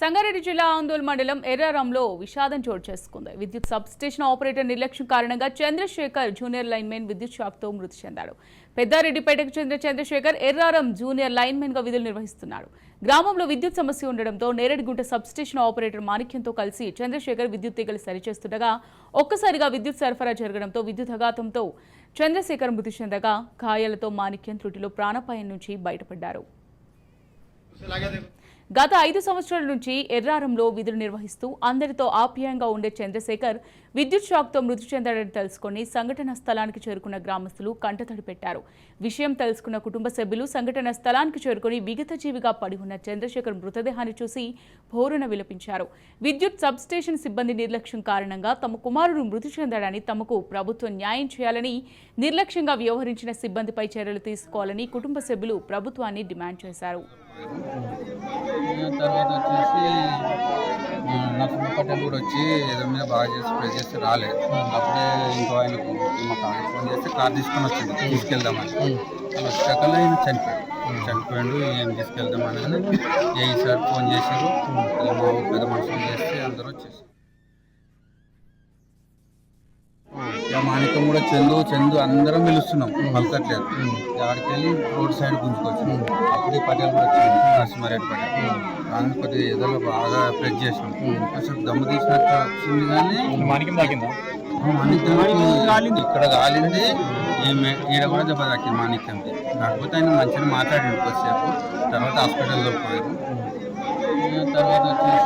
సంగారెడ్డి జిల్లా ఆందోళన మండలం ఎర్రారంలో విషాదం చోటు చేసుకుంది. విద్యుత్ సబ్ స్టేషన్ ఆపరేటర్ నిర్లక్ష్యం కారణంగా చంద్రశేఖర్ జూనియర్ లైన్మెన్ విద్యుత్ షాక్తో మృతి చెందాడు. పెద్దారెడ్డిపేటకు చెందిన చంద్రశేఖర్ ఎర్రారం జూనియర్ లైన్మెన్గా విధులు నిర్వహిస్తున్నాడు. గ్రామంలో విద్యుత్ సమస్య ఉండడంతో నేరేడుగుంట సబ్ స్టేషన్ ఆపరేటర్ మాణిక్యంతో కలిసి చంద్రశేఖర్ విద్యుత్ తీగలు సరిచేస్తుండగా ఒక్కసారిగా విద్యుత్ సరఫరా జరగడంతో విద్యుత్ అఘాతంతో చంద్రశేఖర్ మృతి చెందగా గాయాలతో మాణిక్యం త్రుటిలో ప్రాణాపాయం నుంచి బయటపడ్డారు. గత ఐదు సంవత్సరాల నుంచి ఎర్రారంలో విధులు నిర్వహిస్తూ అందరితో ఆప్యాయంగా ఉండే చంద్రశేఖర్ విద్యుత్ షాక్తో మృతి చెందాడని తెలుసుకుని సంఘటన స్థలానికి చేరుకున్న గ్రామస్తులు కంటతడి పెట్టారు. విషయం తెలుసుకున్న కుటుంబ సభ్యులు సంఘటన స్థలానికి చేరుకుని విగత జీవిగా పడి ఉన్న చంద్రశేఖర్ మృతదేహాన్ని చూసి భోరున విలపించారు. విద్యుత్ సబ్ స్టేషన్ సిబ్బంది నిర్లక్ష్యం కారణంగా తమ కుమారుడు మృతి చెందాడని తమకు ప్రభుత్వం న్యాయం చేయాలని నిర్లక్ష్యంగా వ్యవహరించిన సిబ్బందిపై చర్యలు తీసుకోవాలని కుటుంబ సభ్యులు ప్రభుత్వాన్ని డిమాండ్ చేశారు. తర్వాత వచ్చేసి నరసింహ పటేల్ కూడా వచ్చి ఏదో మీద బాగా చేసి ప్రే చేస్తే రాలేదు. అప్పుడే ఇంకో ఆయనకు మా ఫోన్ చేస్తే కార్ తీసుకొని వచ్చింది తీసుకెళ్దామని. వాళ్ళు వచ్చాక ఆయన చనిపోయాడు. చనిపోయాడు ఏం తీసుకెళ్దామని అని. ఏ సార్ ఫోన్ చేశారు. పెద్ద మనుషులు చేస్తే అందరూ వచ్చేసి ఇక మాణిక్యం కూడా చందు చందు అందరం పిలుస్తున్నాం. పలకట్లేదు. ఆడికి వెళ్ళి రోడ్ సైడ్ గుంజుకొచ్చాం. అప్పుడే పటేల్ కూడా వచ్చింది. నరసింహారెడ్డి పటేల్. దాన్ని కొద్దిగా ఏదో బాగా ప్రెస్ చేసాం అసలు దమ్ము తీసినట్టు వచ్చింది కానీ తాకిందా? మాణిక్యం ఇక్కడ కాలింది. ఈమె ఈడ కూడా దెబ్బ తాకింది మాణిక్యంకి కాకపోతే ఆయన మంచిగా మాట్లాడింది కొద్దిసేపు. తర్వాత హాస్పిటల్లో పోయారు తర్వాత వచ్చేసి